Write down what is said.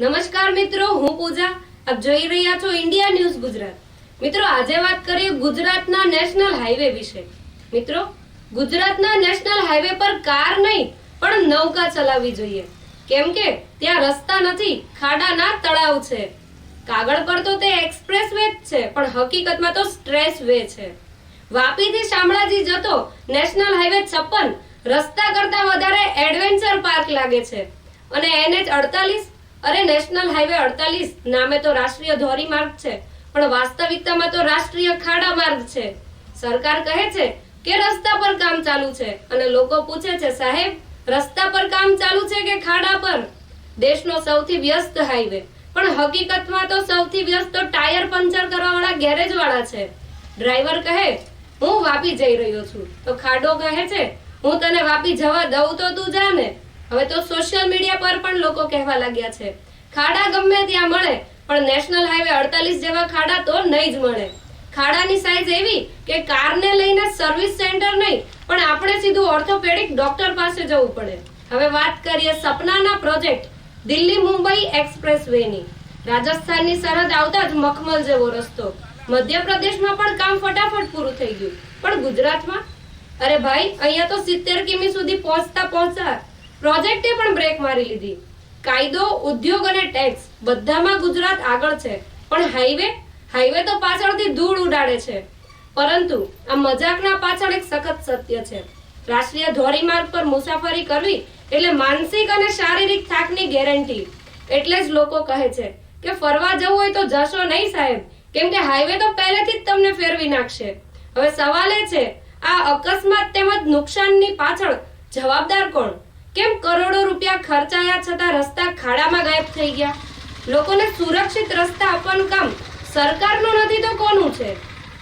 નમસ્કાર મિત્રો, હું પૂજા. આપ જોઈ રહ્યા છો ઇન્ડિયા ન્યૂઝ ગુજરાત. મિત્રો, આજે વાત કરીએ ગુજરાતના નેશનલ હાઈવે વિશે. મિત્રો, ગુજરાતના નેશનલ હાઈવે પર કાર નહીં, પણ નૌકા ચલાવવી જોઈએ. કેમ કે ત્યાં રસ્તા નથી, ખાડાના તળાવ છે. કાગળ પર તો તે એક્સપ્રેસ વે છે, પણ હકીકતમાં તો સ્ટ્રેસ વે છે. વાપીથી શામળાજી જતો નેશનલ હાઈવે છપ્પન રસ્તા કરતા વધારે એડવેન્ચર પાર્ક લાગે છે. અને એનએચ અડતાલીસ અરે નેશનલ હાઈવે અડતાલીસ, નામે તો રાષ્ટ્રીય ધોરીમાર્ગ છે, પણ વાસ્તવિકતામાં તો રાષ્ટ્રીય ખાડા માર્ગ છે. સરકાર કહે છે કે રસ્તા પર કામ ચાલુ છે, અને લોકો પૂછે છે, સાહેબ, રસ્તા પર કામ ચાલુ છે કે ખાડા પર? દેશનો સૌથી વ્યસ્ત હાઈવે. પણ હકીકતમાં તો સૌથી વ્યસ્ત ટાયર પંચર કરવાવાળા ગેરેજવાળા ગેરેજ વાળા છે. ડ્રાઈવર કહે, હું વાપી જઈ રહ્યો છું. તો ખાડો કહે છે, હું તને વાપી જવા દઉં તો તું જા ને. હવે તો સોશિયલ મીડિયા પર પણ લોકો કહેવા લાગ્યા છે. ખાડા ગમે ત્યાં મળે, પણ નેશનલ હાઈવે અડતાલીસ જેવા ખાડા તો નહીં જ મળે. ખાડાની સાઈઝ એવી કે કારને લઈને સર્વિસ સેન્ટર નહીં, પણ આપણે સીધું ઓર્થોપેડિક ડોક્ટર પાસે જવું પડે. હવે વાત કરીએ સપનાના પ્રોજેક્ટ દિલ્હી મુંબઈ એક્સપ્રેસ વેની રાજસ્થાનની સરહદ આવતા જ મખમલ જેવો રસ્તો. મધ્યપ્રદેશમાં પણ કામ ફટાફટ પૂરું થઈ ગયું. પણ ગુજરાતમાં? અરે ભાઈ, અહીંયા તો સિત્તેર કિમી સુધી પહોંચતા પહોંચતા પ્રોજેક્ટે પણ બ્રેક મારી લીધી. કાયદો, ઉદ્યોગ અને ટેક્સ બધામાં ગુજરાત આગળ છે. પણ હાઈવે હાઈવે તો પાછળથી ધૂળ ઉડાડે છે. પરંતુ આ મજાકના પાછળ એક સખત સત્ય છે. રાષ્ટ્રીય ધોરીમાર્ગ પર મુસાફરી કરવી એટલે માનસિક અને શારીરિક થાકની ગેરંટી. એટલે જ લોકો કહે છે કે ફરવા જવું હોય તો જશો નહીં સાહેબ. કેમ કે હાઈવે તો પહેલેથી જ તમને ફેરવી નાખશે. હવે સવાલ એ છે, આ અકસ્માત તેમજ નુકસાનની પાછળ જવાબદાર કોણ? કેમ કરોડો રૂપિયા ખર્ચાયા છતાં રસ્તા ખાડામાં ગાયબ થઈ ગયા? લોકોને સુરક્ષિત રસ્તા આપવાનું કામ સરકારનું નથી તો કોનું છે?